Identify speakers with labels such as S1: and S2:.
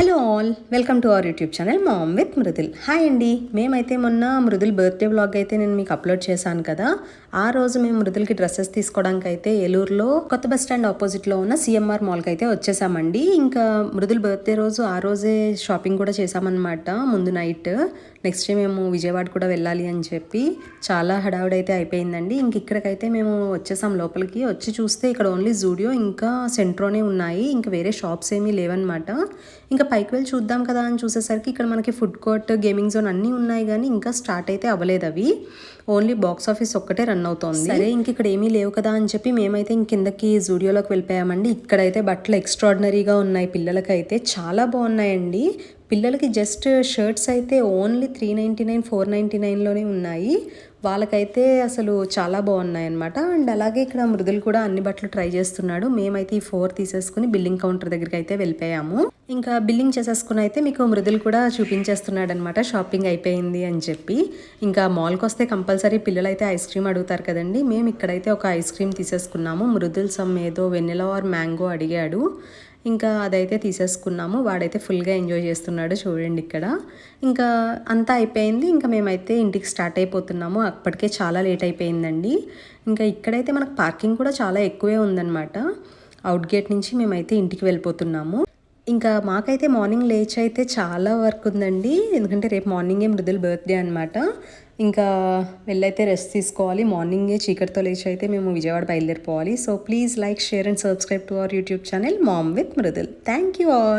S1: Hello all welcome to our YouTube channel mom with Mridul hi అండి మేమైతే మొన్న Mridul birthday blog అయితే నేను మీకు అప్లోడ్ చేశాను కదా. ఆ రోజు మేము మృదుల్కి డ్రెస్సెస్ తీసుకోవడానికి అయితే ఏలూరులో కొత్త బస్ స్టాండ్ ఆపోజిట్లో ఉన్న సిఎంఆర్ మాల్కి అయితే వచ్చేసామండి. ఇంకా మృదుల్ బర్త్డే రోజు ఆ రోజే షాపింగ్ కూడా చేసామన్నమాట ముందు నైట్ నెక్స్ట్ డే మేము విజయవాడ కూడా వెళ్ళాలి అని చెప్పి చాలా హడావుడైతే అయిపోయిందండి. ఇంక ఇక్కడికైతే మేము వచ్చేసాం లోపలికి. వచ్చి చూస్తే ఇక్కడ ఓన్లీ జూడియో ఇంకా సెంట్రోనే ఉన్నాయి. ఇంకా వేరే షాప్స్ ఏమీ లేవన్నమాట. ఇంకా పైకి వెళ్ళి చూద్దాం కదా అని చూసేసరికి ఇక్కడ మనకి ఫుడ్ కోర్ట్ గేమింగ్ జోన్ అన్నీ ఉన్నాయి కానీ ఇంకా స్టార్ట్ అయితే అవ్వలేదు అవి. ఓన్లీ బాక్స్ ఆఫీస్ ఒక్కటే రన్ అవుతోంది. సరే ఇంక ఇక్కడ ఏమీ లేవు కదా అని చెప్పి మేమైతే ఇంకిందకి జూడియోలోకి వెళ్ళిపోయామండి. ఇక్కడైతే బట్టలు ఎక్స్ట్రాడినరీగా ఉన్నాయి. పిల్లలకైతే చాలా బాగున్నాయండి. పిల్లలకి జస్ట్ షర్ట్స్ అయితే only three ninety nine four ninety నైన్లోనే ఉన్నాయి. వాళ్ళకైతే అసలు చాలా బాగున్నాయి అనమాట అండ్ అలాగే ఇక్కడ మృదులు కూడా అన్ని బట్టలు ట్రై చేస్తున్నాడు. మేమైతే ఈ ఫోర్ తీసేసుకుని బిల్లింగ్ కౌంటర్ దగ్గరికి అయితే వెళ్ళిపోయాము. ఇంకా బిల్లింగ్ చేసేసుకుని అయితే మీకు మృదులు కూడా చూపించేస్తున్నాడు అనమాట షాపింగ్ అయిపోయింది అని చెప్పి. ఇంకా మాల్కి వస్తే కంపల్సరీ పిల్లలు అయితే ఐస్ క్రీమ్ అడుగుతారు కదండి. మేము ఇక్కడైతే ఒక ఐస్ క్రీమ్ తీసేసుకున్నాము. మృదుల్ సమ్ ఏదో వెన్నెల ఆర్ మ్యాంగో అడిగాడు. ఇంకా అదైతే తీసేసుకున్నాము. వాడైతే ఫుల్గా ఎంజాయ్ చేస్తున్నాడు చూడండి ఇక్కడ. ఇంకా అంతా అయిపోయింది. ఇంకా మేమైతే ఇంటికి స్టార్ట్ అయిపోతున్నాము. అప్పటికే చాలా లేట్ అయిపోయిందండి. ఇంకా ఇక్కడైతే మనకు పార్కింగ్ కూడా చాలా ఎక్కువే ఉందన్నమాట. అవుట్ గేట్ నుంచి మేమైతే ఇంటికి వెళ్ళిపోతున్నాము. ఇంకా మాకైతే మార్నింగ్ లేచి అయితే చాలా వర్క్ ఉందండి. ఎందుకంటే రేపు మార్నింగే మృదుల్ బర్త్డే అనమాట ఇంకా వెళ్ళైతే రెస్ట్ తీసుకోవాలి. మార్నింగే చీకటితో లేచి అయితే మేము Vijayawada బయలుదేరిపోవాలి. So please like share and subscribe to our YouTube channel mom with Mridul. Thank you all.